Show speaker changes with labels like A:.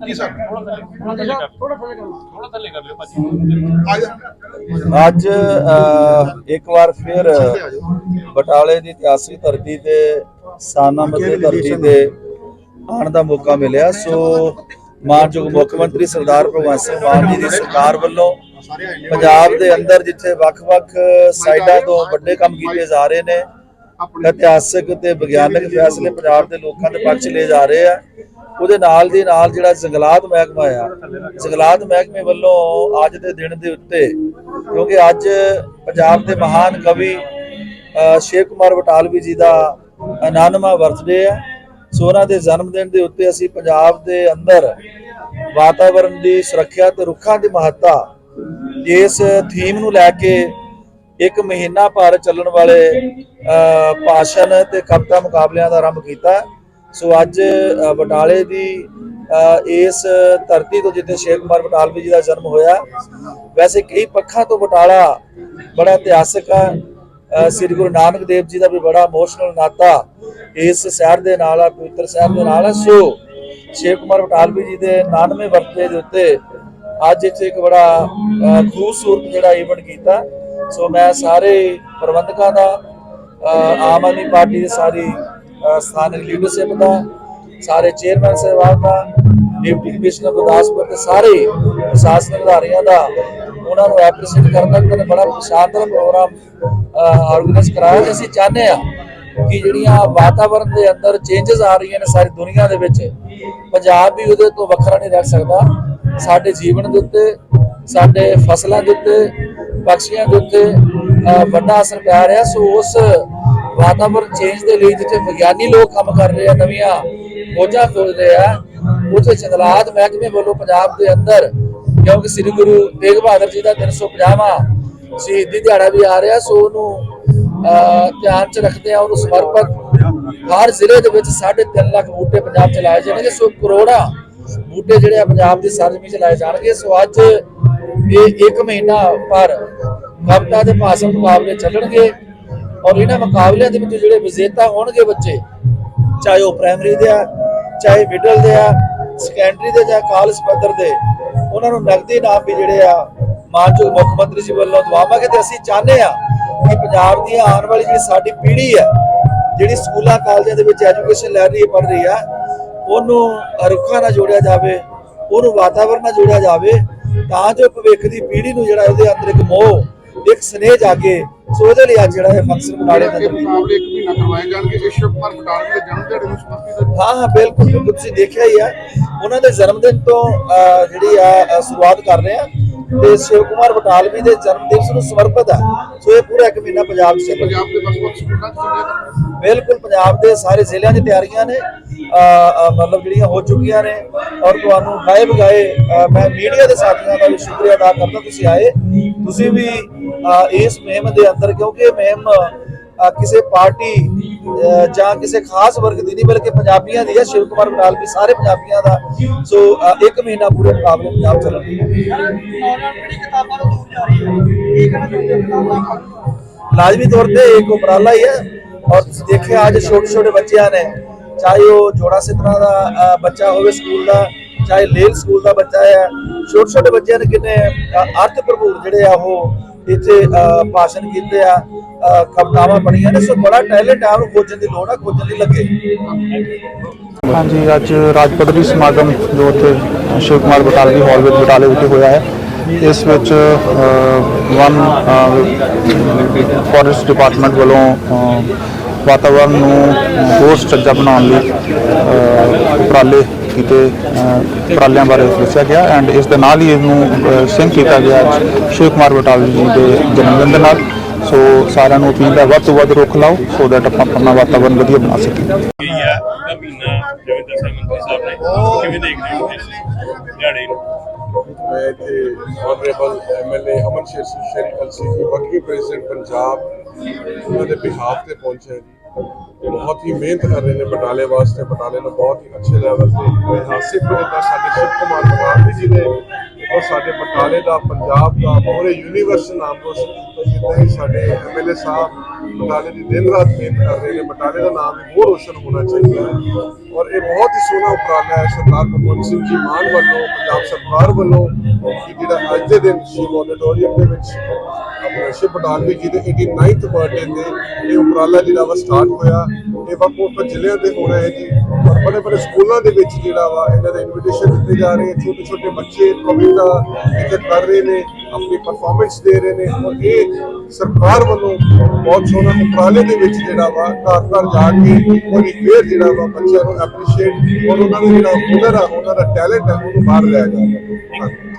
A: ਜੀ ਸਰ?
B: ਥੋੜਾ ਥੱਲੇ ਕਰ ਲਿਓ ਭਾਜੀ
A: ਆ ਜਾ
C: ਅੱਜ ਅ, ਇੱਕ ਵਾਰ ਫਿਰ ਬਟਾਲੇ ਦੀ ਇਤਿਹਾਸਿਕ ਧਰਤੀ ਤੇ ਸਾਨਾਮਤ ਦੀ ਧਰਤੀ ਤੇ ਆਉਣ ਦਾ ਮੌਕਾ ਮਿਲਿਆ। ਸੋ ਮਾਨਯੋਗ ਮੁੱਖ ਮੰਤਰੀ ਸਰਦਾਰ ਭਗਵੰਤ ਸਿੰਘ ਮਾਨ ਜੀ ਦੀ ਸਰਕਾਰ ਵੱਲੋਂ ਪੰਜਾਬ ਦੇ ਅੰਦਰ ਜਿੱਥੇ ਵੱਖ-ਵੱਖ ਸਾਈਡਾਂ ਤੋਂ ਵੱਡੇ ਕੰਮ ਕੀਤੇ ਜਾ ਰਹੇ ਨੇ ਇਤਿਹਾਸਕ ਤੇ ਵਿਗਿਆਨਕ ਫੈਸਲੇ ਪੰਜਾਬ ਦੇ ਲੋਕਾਂ ਦੇ ਪੱਖ 'ਚ ਲਏ ਜਾ ਰਹੇ ਆ। ਉਹਦੇ ਨਾਲ ਦੀ ਨਾਲ ਜਿਹੜਾ ਜੰਗਲਾਤ ਮਹਿਕਮਾ ਆ ਜੰਗਲਾਤ ਮਹਿਕਮੇ ਵੱਲੋਂ ਅੱਜ ਦੇ ਦਿਨ ਦੇ ਉੱਤੇ ਕਿਉਂਕਿ ਅੱਜ ਪੰਜਾਬ ਦੇ ਮਹਾਨ ਕਵੀ ਸ਼ੇਖ ਕੁਮਾਰ ਬਟਾਲਵੀ ਜੀ ਦਾ 99ਵਾਂ ਬਰਥਡੇ ਆ। ਸੋ ਉਹਨਾਂ ਦੇ ਜਨਮ ਦਿਨ ਦੇ ਉੱਤੇ ਅਸੀਂ ਪੰਜਾਬ ਦੇ ਅੰਦਰ ਵਾਤਾਵਰਣ ਦੀ ਸੁਰੱਖਿਆ ਤੇ ਰੁੱਖਾਂ ਦੀ ਮਹੱਤਤਾ ਇਸ ਥੀਮ ਨੂੰ ਲੈ ਕੇ ਇੱਕ ਮਹੀਨਾ ਭਰ ਚੱਲਣ ਵਾਲੇ ਭਾਸ਼ਣ ਤੇ ਕਵਿਤਾ ਮੁਕਾਬਲਿਆਂ ਦਾ ਆਰੰਭ ਕੀਤਾ। ਸੋ ਅੱਜ ਬਟਾਲੇ ਦੀ ਇਸ ਧਰਤੀ ਤੋਂ ਜਿੱਥੇ ਸ਼ੇਖ ਕੁਮਾਰ ਬਟਾਲਵੀ ਜੀ ਦਾ ਜਨਮ ਹੋਇਆ, ਵੈਸੇ ਕਈ ਪੱਖਾਂ ਤੋਂ ਬਟਾਲਾ ਬੜਾ ਇਤਿਹਾਸਕ ਆ। ਸ੍ਰੀ ਗੁਰੂ ਨਾਨਕ ਦੇਵ ਜੀ ਦਾ ਵੀ ਬੜਾ ਇਮੋਸ਼ਨਲ ਨਾਤਾ ਇਸ ਸ਼ਹਿਰ ਦੇ ਨਾਲ ਆ, ਪਵਿੱਤਰ ਸ਼ਹਿਰ ਦੇ ਨਾਲ ਆ। ਸੋ ਸ਼ੇਖ ਕੁਮਾਰ ਬਟਾਲਵੀ ਜੀ ਦੇ 99ਵੇਂ ਵਰਤੇ ਦੇ ਉੱਤੇ ਅੱਜ ਇੱਥੇ ਇੱਕ ਬੜਾ ਖੂਬਸੂਰਤ ਜਿਹੜਾ ਇਵੈਂਟ ਕੀਤਾ। ਸੋ ਮੈਂ ਸਾਰੇ ਪ੍ਰਬੰਧਕਾਂ ਦਾ ਆਮ ਆਦਮੀ ਪਾਰਟੀ ਦੀ ਸਾਰੀ ਸਥਾਨਕ ਲੀਡਰਸ਼ਿਪ ਦਾ, ਸਾਰੇ ਚੇਅਰਮੈਨ ਸਾਹਿਬਾਨ ਦਾ ਡਿਪਟੀ ਕਮਿਸ਼ਨਰ ਗੁਰਦਾਸਪੁਰ ਦੇ ਸਾਰੇ ਪ੍ਰਸ਼ਾਸਨਿਕ ਅਧਿਕਾਰੀਆਂ ਦਾ, ਉਹਨਾਂ ਨੂੰ ਐਪਰੀਸ਼ੀਏਟ ਕਰਨਾ ਕਿ ਉਹਨਾਂ ਬੜਾ ਸ਼ਾਨਦਾਰ ਪ੍ਰੋਗਰਾਮ ਆਰਗੇਨਾਈਜ਼ ਕਰਾਇਆ ਤੇ ਅਸੀਂ ਚਾਹੁੰਦੇ ਆ ਕਿ ਜਿਹੜੀਆਂ ਵਾਤਾਵਰਣ ਦੇ ਅੰਦਰ ਚੇਂਜਸ ਆ ਰਹੀਆਂ ਨੇ ਸਾਰੀ ਦੁਨੀਆ ਦੇ ਵਿੱਚ, ਪੰਜਾਬ ਵੀ ਉਹਦੇ ਤੋਂ ਵੱਖਰਾ ਨਹੀਂ ਰਹਿ ਸਕਦਾ। ਸਾਡੇ ਜੀਵਨ ਦੇ ਉੱਤੇ, ਸਾਡੇ ਫਸਲਾਂ ਦੇ ਉੱਤੇ ਪੰਛੀਆਂ ਦੇ ਉੱਤੇ ਵੱਡਾ ਅਸਰ ਪੈ ਰਿਹਾ। ਸੋ ਉਸ ਵਾਤਾਵਰਣ ਚੇਂਜ ਦੇ ਲਈ ਜਿੱਥੇ ਵਿਗਿਆਨੀ ਲੋਕ ਕੰਮ ਕਰ ਰਹੇ ਆ, ਨਵੀਆਂ ਖੋਜਾਂ ਖੋਜ ਰਹੇ ਆ, ਉੱਥੇ ਜੰਗਲਾਤ ਮਹਿਕਮੇ ਵੱਲੋਂ ਪੰਜਾਬ ਦੇ ਅੰਦਰ, ਕਿਉਂਕਿ ਸ੍ਰੀ ਗੁਰੂ ਤੇਗ ਬਹਾਦਰ ਜੀ ਦਾ 350ਵਾਂ ਸ਼ਹੀਦੀ ਦਿਹਾੜਾ ਵੀ ਆ ਰਿਹਾ, ਸੋ ਉਹਨੂੰ ਧਿਆਨ ਚ ਰੱਖਦੇ ਆ, ਉਹਨੂੰ ਸਮਰਪਿਤ ਹਰ ਜ਼ਿਲ੍ਹੇ ਦੇ ਵਿੱਚ 3.5 ਲੱਖ ਬੂਟੇ ਪੰਜਾਬ ਚ ਲਾਏ ਜਾਣਗੇ। ਸੋ ਕਰੋੜਾਂ ਬੂਟੇ ਜਿਹੜੇ ਆ ਪੰਜਾਬ ਦੀ ਸਰਜ਼ਮੀਨ ਚ ਲਾਏ ਜਾਣਗੇ। ਸੋ ਅੱਜ ਇਹ ਇੱਕ ਮਹੀਨਾ ਪਰ ਕਵਿਤਾ ਦੇ ਭਾਸ਼ਣ ਮੁਕਾਬਲੇ ਚੱਲਣਗੇ ਔਰ ਇਹਨਾਂ ਮੁਕਾਬਲਿਆਂ ਦੇ ਵਿੱਚ ਜਿਹੜੇ ਵਿਜੇਤਾ ਹੋਣਗੇ ਬੱਚੇ, ਚਾਹੇ ਉਹ ਪ੍ਰਾਇਮਰੀ ਦੇ ਆ, ਚਾਹੇ ਮਿਡਲ ਦੇ ਆ ਸੈਕੰਡਰੀ ਦੇ ਜਾਂ ਕਾਲਜ ਪੱਧਰ ਦੇ, ਉਹਨਾਂ ਨੂੰ ਨਗਦੀ ਇਨਾਮ ਵੀ ਜਿਹੜੇ ਆ, ਮਾਨਯੋਗ ਮੁੱਖ ਮੰਤਰੀ ਜੀ ਵੱਲੋਂ ਦਵਾਵਾਂਗੇ ਤੇ ਅਸੀਂ ਚਾਹੁੰਦੇ ਆ ਕਿ ਪੰਜਾਬ ਦੀ ਆਉਣ ਵਾਲੀ ਜਿਹੜੀ ਸਾਡੀ ਪੀੜ੍ਹੀ ਹੈ ਜਿਹੜੀ ਸਕੂਲਾਂ, ਕਾਲਜਾਂ ਦੇ ਵਿੱਚ ਐਜੂਕੇਸ਼ਨ ਲੈ ਰਹੀ ਹੈ, ਪੜ੍ਹ ਰਹੀ ਆ, ਉਹਨੂੰ ਰੁੱਖਾਂ ਨਾਲ ਜੋੜਿਆ ਜਾਵੇ, ਉਹਨੂੰ ਵਾਤਾਵਰਣ ਨਾਲ ਜੋੜਿਆ ਜਾਵੇ ਤਾਂ ਜੋ ਭਵਿੱਖ ਦੀ ਪੀੜ੍ਹੀ ਨੂੰ ਜਿਹੜਾ ਉਹਦੇ ਅੰਦਰ ਇੱਕ ਮੋਹ ਇੱਕ ਸਨੇਹ ਜਾਗੇ ਸੋ ਉਹਦੇ ਲਈ ਅੱਜ ਜਿਹੜਾ ਇਹ ਫੰਕਸ਼ਨ ਬਟਾਲੇ ਦੇ
A: ਇੱਕ ਮਹੀਨਾ ਕਰਵਾਏ ਜਾਣਗੇ ਇਹ ਸ਼ਿਵ ਕੁਮਾਰ ਬਟਾਲਵੀ ਦੇ ਜਨਮ ਦਿਹਾੜੇ ਨੂੰ ਸਮਰਪਿਤ
C: ਹਾਂ। ਹਾਂ ਬਿਲਕੁਲ ਤੁਸੀਂ ਦੇਖਿਆ ਹੀ ਆ ਉਹਨਾਂ ਦੇ ਜਨਮ ਦਿਨ ਤੋਂ ਜਿਹੜੀ ਆ ਸ਼ੁਰੂਆਤ ਕਰ ਰਹੇ ਆ ਤੇ ਸ਼ਿਵ ਕੁਮਾਰ ਬਟਾਲਵੀ ਦੇ ਜਨਮ ਦਿਵਸ ਨੂੰ ਸਮਰਪਿਤ ਆ ਸੋ ਇਹ ਪੂਰਾ ਇੱਕ ਮਹੀਨਾ ਪੰਜਾਬ 'ਚ
A: ਪੰਜਾਬ ਦੇ ਵੱਖ-ਵੱਖ ਸਕੂਲਾਂ 'ਚ ਚੱਲਿਆ।
C: ਬਿਲਕੁਲ ਪੰਜਾਬ ਦੇ ਸਾਰੇ ਜ਼ਿਲ੍ਹਿਆਂ ਦੀ ਤਿਆਰੀਆਂ ਨੇ। ਮਤਲਬ ਜਿਹੜੀਆਂ ਹੋ ਚੁੱਕੀਆਂ ਨੇ ਔਰ ਤੁਹਾਨੂੰ ਗਾਏ ਬਗਾਏ ਮੈਂ ਮੀਡੀਆ ਦੇ ਸਾਥੀਆਂ ਦਾ ਵੀ ਸ਼ੁਕਰੀਆ ਅਦਾ ਕਰਦਾ ਤੁਸੀਂ ਆਏ। ਤੁਸੀਂ ਵੀ ਇਸ ਮੁਹਿੰਮ ਦੇ ਅੰਦਰ ਕਿਉਂਕਿ ਇਹ ਮੁਹਿੰਮ ਕਿਸੇ ਪਾਰਟੀ ਜਾਂ ਕਿਸੇ ਖਾਸ ਵਰਗ ਦੀ ਨਹੀਂ, ਬਲਕਿ ਪੰਜਾਬੀਆਂ ਦੀ ਹੈ। ਸ਼ਿਵ ਕੁਮਾਰ ਬਟਾਲ ਵੀ ਸਾਰੇ ਪੰਜਾਬੀਆਂ ਦਾ। ਸੋ ਇੱਕ ਮਹੀਨਾ ਪੂਰੇ ਮੁਕਾਬਲੇ ਪੰਜਾਬ ਚੱਲਣਗੇ ਲਾਜ਼ਮੀ ਤੌਰ ਤੇ ਇੱਕ ਉਪਰਾਲਾ ਹੀ ਹੈ। ਔਰ ਤੁਸੀਂ ਦੇਖਿਆ, ਅੱਜ ਛੋਟੇ ਛੋਟੇ ਬੱਚਿਆਂ ਨੇ, ਚਾਹੇ ਉਹ ਜੋੜਾ ਸਿੱਤਰਾ ਦਾ ਬੱਚਾ ਹੋਵੇ ਸਕੂਲ ਦਾ, ਚਾਹੇ ਲੇਲ ਸਕੂਲ ਦਾ ਬੱਚਾ ਹੈ ਛੋਟੇ ਛੋਟੇ ਬੱਚਿਆਂ ਨੇ ਕਿੰਨੇ ਅਰਥ ਭਰਪੂਰ ਜਿਹੜੇ ਆ ਉਹ ਇੱਥੇ ਭਾਸ਼ਣ ਕੀਤੇ ਆ ਅ, ਕਵਿਤਾਵਾਂ ਨੇ ਸੋ ਬੜਾ ਟੈਲੈਂਟ ਆ ਉਹਨੂੰ ਖੋਜਣ ਦੀ ਲੋੜ ਆ ਖੋਜਣ ਲਈ ਲੱਗੇ।
D: ਹਾਂਜੀ ਅੱਜ ਰਾਜ ਪੱਧਰੀ ਸਮਾਗਮ ਜੋ ਉੱਥੇ ਸ਼ਿਵ ਕੁਮਾਰ ਬਟਾਲਵੀ ਹਾਲ ਵਿੱਚ ਬਟਾਲੇ ਵਿਖੇ ਹੋਇਆ ਹੈ। ਇਸ ਵਿੱਚ ਵਨ ਫੋਰੈਸਟ ਡਿਪਾਰਟਮੈਂਟ ਵੱਲੋਂ ਅ, ਵਾਤਾਵਰਣ ਨੂੰ ਹੋਰ ਸੁਚੱਜਾ ਬਣਾਉਣ ਲਈ ਉਪਰਾਲੇ ਕੀਤੇ ਅ, ਉਪਰਾਲਿਆਂ ਬਾਰੇ ਦੱਸਿਆ ਗਿਆ ਐਂਡ ਇਸ ਦੇ ਨਾਲ ਹੀ ਇਹਨੂੰ ਸਿੰਕ ਕੀਤਾ ਗਿਆ ਸ਼ਿਵ ਕੁਮਾਰ ਬਟਾਲਵੀ ਜੀ ਦੇ ਜਨਮ ਦਿਨ ਦੇ ਨਾਲ। ਸੋ ਸਾਰਿਆਂ ਨੂੰ ਅਪੀਲ ਹੈ ਵੱਧ ਤੋਂ ਵੱਧ ਰੁੱਖ ਲਾਓ ਸੋ ਦੈਟ ਆਪਾਂ ਆਪਣਾ ਵਾਤਾਵਰਣ ਵਧੀਆ ਬਣਾ ਸਕੀਏ।
B: ਕੀ ਹੈ? ਦਾ ਮਹੀਨਾ ਜਿਵੇਂ ਦੱਸਿਆ ਮੰਤਰੀ ਸਾਹਿਬ ਨੇ ਕਿਵੇਂ ਦੇਖਦੇ ਹੋ ਇਸ ਦਿਹਾੜੇ ਨੂੰ?
E: ਮੈਂ ਇੱਥੇ ਆਨਰੇਬਲ ਐਮਐਲਏ ਅਮਨ ਸ਼ੇਰ ਸਿੰਘ ਸ਼ੇਰੀ ਅਲਸੀ ਜੀ ਵਕੀ ਪ੍ਰੈਜ਼ੀਡੈਂਟ ਪੰਜਾਬ ਉਹਨਾਂ ਦੇ ਬਿਹਾਫ ਤੇ ਪਹੁੰਚਿਆ ਜੀ। ਬਹੁਤ ਹੀ ਮਿਹਨਤ ਕਰ ਰਹੇ ਨੇ ਬਟਾਲੇ ਵਾਸਤੇ। ਬਟਾਲੇ ਨੂੰ ਬਹੁਤ ਹੀ ਅੱਛੇ ਲੈਵਲ ਤੇ ਇਤਿਹਾਸਿਕ ਜਿੱਦਾਂ ਸਾਡੇ ਸ਼ਿਵ ਕੁਮਾਰ ਗਵਾਂਡੀ ਜੀ ਨੇ ਔਰ ਸਾਡੇ ਬਟਾਲੇ ਦਾ, ਪੰਜਾਬ ਦਾ ਪੂਰੇ ਯੂਨੀਵਰਸ ਨਾਮ ਰੋਸ਼ਨ ਕੀਤਾ ਜਿੱਦਾਂ ਹੀ ਸਾਡੇ ਐਮਐਲਏ ਸਾਹਿਬ ਬਟਾਲੇ ਦੀ ਦਿਨ ਰਾਤ ਮਿਹਨਤ ਕਰ ਰਹੇ ਨੇ। ਬਟਾਲੇ ਦਾ ਨਾਮ ਵੀ ਹੋਰ ਰੋਸ਼ਨ ਹੋਣਾ ਚਾਹੀਦਾ ਹੈ। ਔਰ ਇਹ ਬਹੁਤ ਹੀ ਸੋਹਣਾ ਉਪਰਾਲਾ ਹੈ ਸਰਦਾਰ ਭਗਵੰਤ ਸਿੰਘ ਜੀ ਮਾਨ ਵੱਲੋਂ, ਪੰਜਾਬ ਸਰਕਾਰ ਵੱਲੋਂ ਕਿ ਜਿਹੜਾ ਅੱਜ ਦੇ ਦਿਨ ਸ਼ਿਵ ਆਡੀਟੋਰੀਅਮ ਦੇ ਵਿੱਚ ਆਪਣਾ ਸ਼ਿਵ ਬਟਾਲਵੀ ਜੀ ਦੇ 89th ਬਰਥਡੇ ਤੇ ਇਹ ਉਪਰਾਲਾ ਜਿਹੜਾ ਵਾ ਸਟਾਰਟ ਹੋਇਆ। ਇਹ ਵੱਖ ਵੱਖ ਜ਼ਿਲ੍ਹਿਆਂ ਦੇ ਹੋ ਰਹੇ ਜੀ। ਔਰ ਬੜੇ ਬੜੇ ਸਕੂਲਾਂ ਦੇ ਵਿੱਚ ਜਿਹੜਾ ਵਾ, ਇਹਨਾਂ ਦੇ ਇਨਵੀਟੇਸ਼ਨ ਦਿੱਤੇ ਜਾ ਰਹੇ ਛੋਟੇ ਛੋਟੇ ਬੱਚੇ ਕਵਿਤਾ ਇੱਥੇ ਕਰ ਰਹੇ ਨੇ, ਆਪਣੀ ਪਰਫਾਰਮੈਂਸ ਦੇ ਰਹੇ ਨੇ। ਔਰ ਇਹ ਸਰਕਾਰ ਵੱਲੋਂ ਬਹੁਤ ਸੋਹਣਾ ਉਪਰਾਲੇ ਦੇ ਵਿੱਚ ਜਿਹੜਾ ਵਾ, ਘਰ ਘਰ ਜਾ ਕੇ ਉਹਦੀ ਫੇਰ ਜਿਹੜਾ ਵਾ, ਬੱਚਿਆਂ ਨੂੰ ਐਪਰੀਸ਼ੀਏਟ ਔਰ ਉਹਨਾਂ ਦਾ ਜਿਹੜਾ ਹੁਨਰ ਆ, ਉਹਨਾਂ ਦਾ ਟੈਲੈਂਟ ਹੈ ਉਹਨੂੰ ਬਾਹਰ ਲਿਆ ਜਾ ਰਿਹਾ ਹੈ